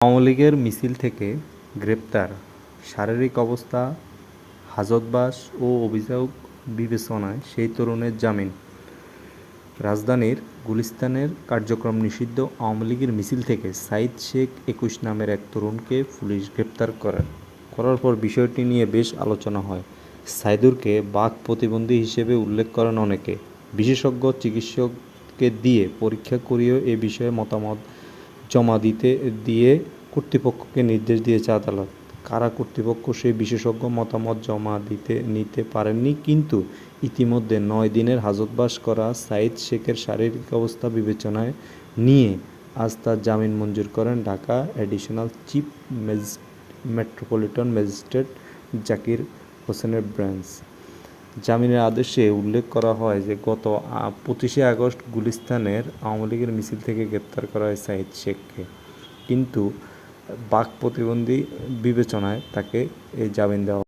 আওয়ামী লীগের মিছিল থেকে গ্রেপ্তার, শারীরিক অবস্থা, হাজতবাস ও অভিযোগ বিবেচনায় সেই তরুণের জামিন। রাজধানীর গুলিস্তানের কার্যক্রম নিষিদ্ধ আওয়ামী লীগের মিছিল থেকে সাইদ শেখ একুশ নামের এক তরুণকে পুলিশ গ্রেপ্তার করে করার পর বিষয়টি নিয়ে বেশ আলোচনা হয়। সাইদুরকে বাক প্রতিবন্ধী হিসেবে উল্লেখ করেন অনেকে। বিশেষজ্ঞ চিকিৎসককে দিয়ে পরীক্ষা করিয়েও এ বিষয়ে মতামত জমা দিতে, দিয়ে কর্তৃপক্ষকে নির্দেশ দিয়েছে আদালত। কারা কর্তৃপক্ষ সেই বিশেষজ্ঞ মতামত জমা দিতে, নিতে পারেননি, কিন্তু ইতিমধ্যে নয় দিনের হাজতবাস করা সাইদ শেখের শারীরিক অবস্থা বিবেচনায় নিয়ে আজ তার জামিন মঞ্জুর করেন Dhaka additional chief metropolitan magistrate Zakir হোসেনের ব্রাঞ্চ। জামিনের আদেশে উল্লেখ করা হয় যে গত পঁচিশে আগস্ট গুলিস্তানের আওয়ামী লীগের মিছিল থেকে গ্রেপ্তার করা হয় সাইদ শেখকে। কিন্তু বাক প্রতিবন্ধী বিবেচনায় তাকে এই জামিন দেওয়া